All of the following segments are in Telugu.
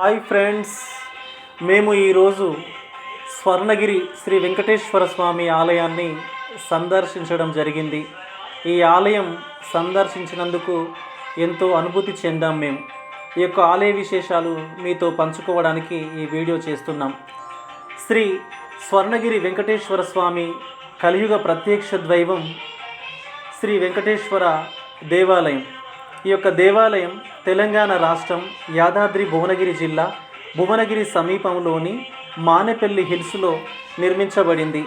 హాయ్ ఫ్రెండ్స్ మేము ఈరోజు స్వర్ణగిరి శ్రీ వెంకటేశ్వర స్వామి ఆలయాన్ని సందర్శించడం జరిగింది. ఈ ఆలయం సందర్శించినందుకు ఎంతో అనుభూతి చెందాం మేము. ఈ యొక్క ఆలయ విశేషాలు మీతో పంచుకోవడానికి ఈ వీడియో చేస్తున్నాం. శ్రీ స్వర్ణగిరి వెంకటేశ్వర స్వామి కలియుగ ప్రత్యక్ష దైవం శ్రీ వెంకటేశ్వర దేవాలయం. ఈ యొక్క దేవాలయం తెలంగాణ రాష్ట్రం యాదాద్రి భువనగిరి జిల్లా భువనగిరి సమీపంలోని మానేపల్లి హిల్స్లో నిర్మించబడింది.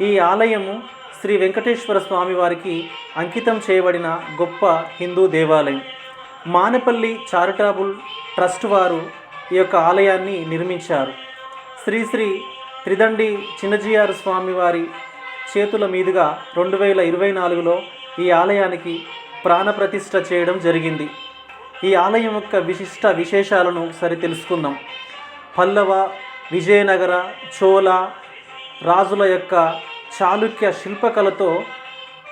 ఈ ఆలయము శ్రీ వెంకటేశ్వర స్వామివారికి అంకితం చేయబడిన గొప్ప హిందూ దేవాలయం. మానపల్లి చారిటబుల్ ట్రస్ట్ వారు ఈ యొక్క ఆలయాన్ని నిర్మించారు. శ్రీ శ్రీ త్రిదండి చిన్నజీఆర్ స్వామివారి చేతుల మీదుగా రెండు వేల ఇరవై నాలుగులో ఈ ఆలయానికి ప్రాణప్రతిష్ఠ చేయడం జరిగింది. ఈ ఆలయం యొక్క విశిష్ట విశేషాలను సరి తెలుసుకుందాం. పల్లవ విజయనగర చోళ రాజుల యొక్క చాళుక్య శిల్పకళతో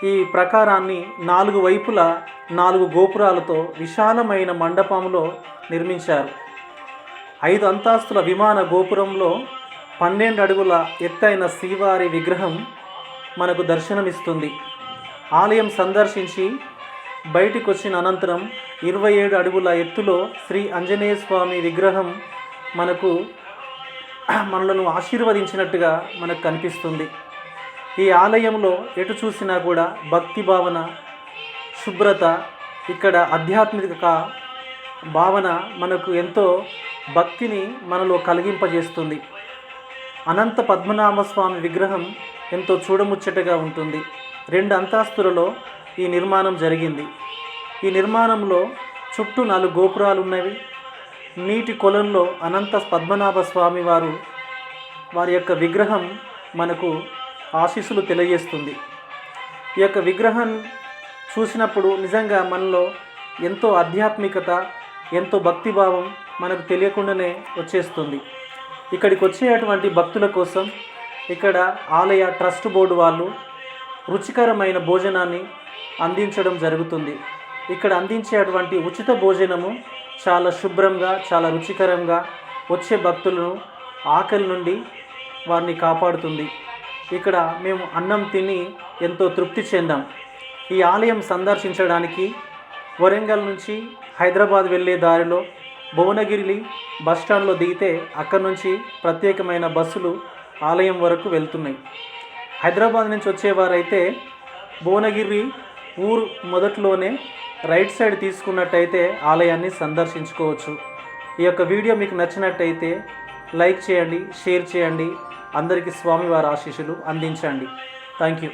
ఈ ప్రకారాన్ని నాలుగు వైపుల నాలుగు గోపురాలతో విశాలమైన మండపంలో నిర్మించారు. ఐదు అంతస్తుల విమాన గోపురంలో పన్నెండు అడుగుల ఎత్తైన శ్రీవారి విగ్రహం మనకు దర్శనమిస్తుంది. ఆలయం సందర్శించి బయటికి వచ్చిన అనంతరం ఇరవై ఏడు అడుగుల ఎత్తులో శ్రీ ఆంజనేయ స్వామి విగ్రహం మనకు మనలను ఆశీర్వదించినట్టుగా మనకు కనిపిస్తుంది. ఈ ఆలయంలో ఎటు చూసినా కూడా భక్తి భావన శుభ్రత ఇక్కడ ఆధ్యాత్మిక భావన మనకు ఎంతో భక్తిని మనలో కలిగింపజేస్తుంది. అనంత పద్మనాభ స్వామి విగ్రహం ఎంతో చూడముచ్చటగా ఉంటుంది. రెండు అంతస్తులలో ఈ నిర్మాణం జరిగింది. ఈ నిర్మాణంలో చుట్టూ నాలుగు గోపురాలు ఉన్నవి. నీటి కొలంలో అనంత పద్మనాభ స్వామి వారు వారి యొక్క విగ్రహం మనకు ఆశీస్సులు తెలియజేస్తుంది. ఈ యొక్క విగ్రహం చూసినప్పుడు నిజంగా మనలో ఎంతో ఆధ్యాత్మికత ఎంతో భక్తిభావం మనకు తెలియకుండానే వచ్చేస్తుంది. ఇక్కడికి వచ్చేటువంటి భక్తుల కోసం ఇక్కడ ఆలయ ట్రస్ట్ బోర్డు వాళ్ళు రుచికరమైన భోజనాన్ని అందించడం జరుగుతుంది. ఇక్కడ అందించేటువంటి ఉచిత భోజనము చాలా శుభ్రంగా చాలా రుచికరంగా వచ్చే భక్తులను ఆకలి నుండి వారిని కాపాడుతుంది. ఇక్కడ మేము అన్నం తిని ఎంతో తృప్తి చెందాం. ఈ ఆలయం సందర్శించడానికి వరంగల్ నుంచి హైదరాబాద్ వెళ్ళే దారిలో భువనగిరి బస్టాండ్లో దిగితే అక్కడి నుంచి ప్రత్యేకమైన బస్సులు ఆలయం వరకు వెళ్తున్నాయి. హైదరాబాద్ నుంచి వచ్చేవారైతే భువనగిరి ఊరు మొదట్లోనే రైట్ సైడ్ తీసుకున్నట్టయితే ఆలయాన్ని సందర్శించుకోవచ్చు. ఈ యొక్క వీడియో మీకు నచ్చినట్టయితే లైక్ చేయండి షేర్ చేయండి. అందరికీ స్వామివారి ఆశీస్సులు అందించండి. Thank you.